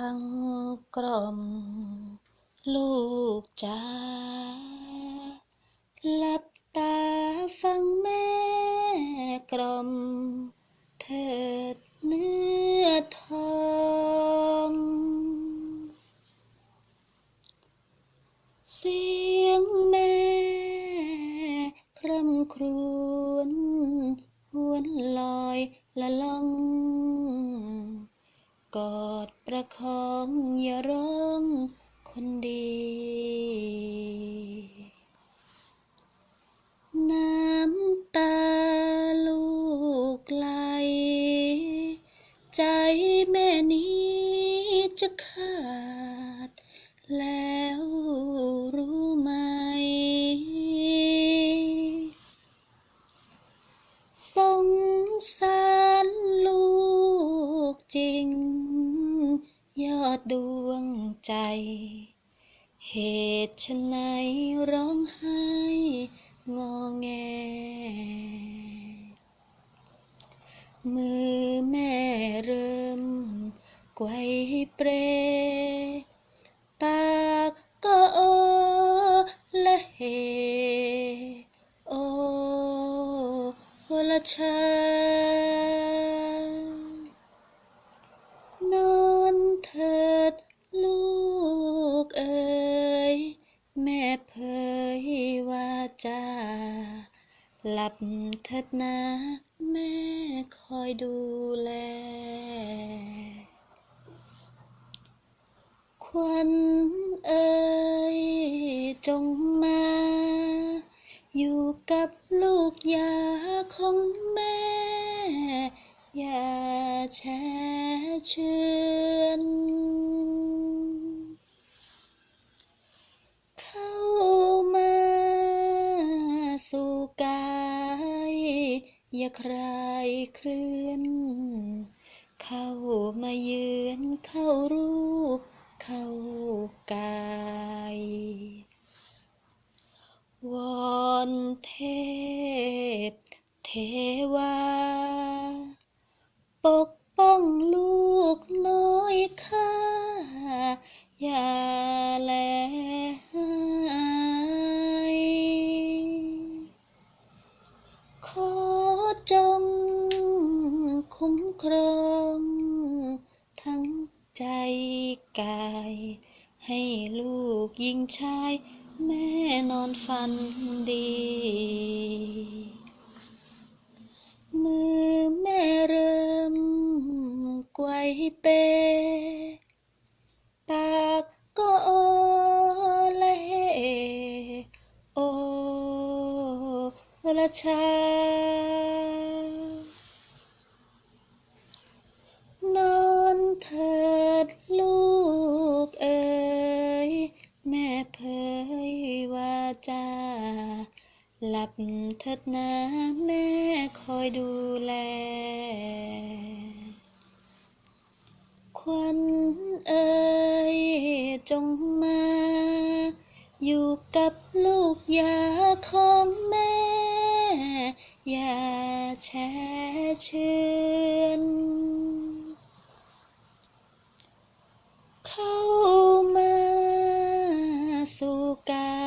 ฟังกล่อม ลูกจ๋าหลับตาฟังแม่กล่อม เถิดเนื้อทอง เสียงแม่คร่ำครวญหวนลอยละล่อง กอดประคองอย่าร้องคนดี น้ำตาลูกไหล ใจแม่นี้จะขาดแล้ว จริง ยอดดวงใจ เหตุฉนไหนร้องไห้งอแง มือแม่เริ่มไกวเปร ปากก็โอละเฮโอละชา ว่าจา หลับเถิดนะแม่คอยดูแล ควันเอ่ยจงมา อยู่กับลูกยาของแม่ อย่าแช่เชือน สู่กาย อย่าใครเคลื่อน เข้ามาเยือนเข้ารูป เข้ากาย วอนเทพ เทวา ปกป้องลูกน้อยข้าอย่าแล คุ้มครองทั้งใจกาย ให้ลูกยิงชาย แม่นอนฝันดี มือแม่เริ่มไกวเป ปากก็โอละเฮโอละชา จา หลับเถิดนะแม่คอยดูแล ควันเอ่ยจงมา อยู่กับลูกยาของแม่ อย่าแช่เชือน สู่กา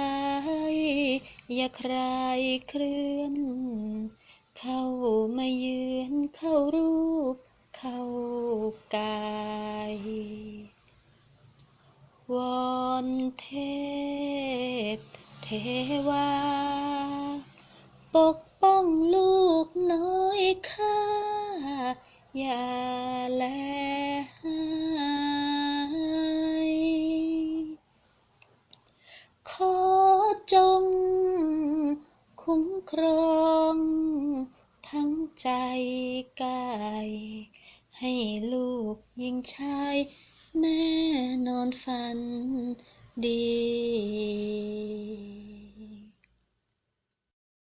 ยอย่าใครเคลื่อน เข้ามาเยือนเข้ารูป เข้ากาย วอนเทพ เทวา ปกป้องลูกน้อยข้าอย่าแล คุ้มครอง ทั้งใจกาย ให้ลูกยิงชาย แม่นอนฝันดี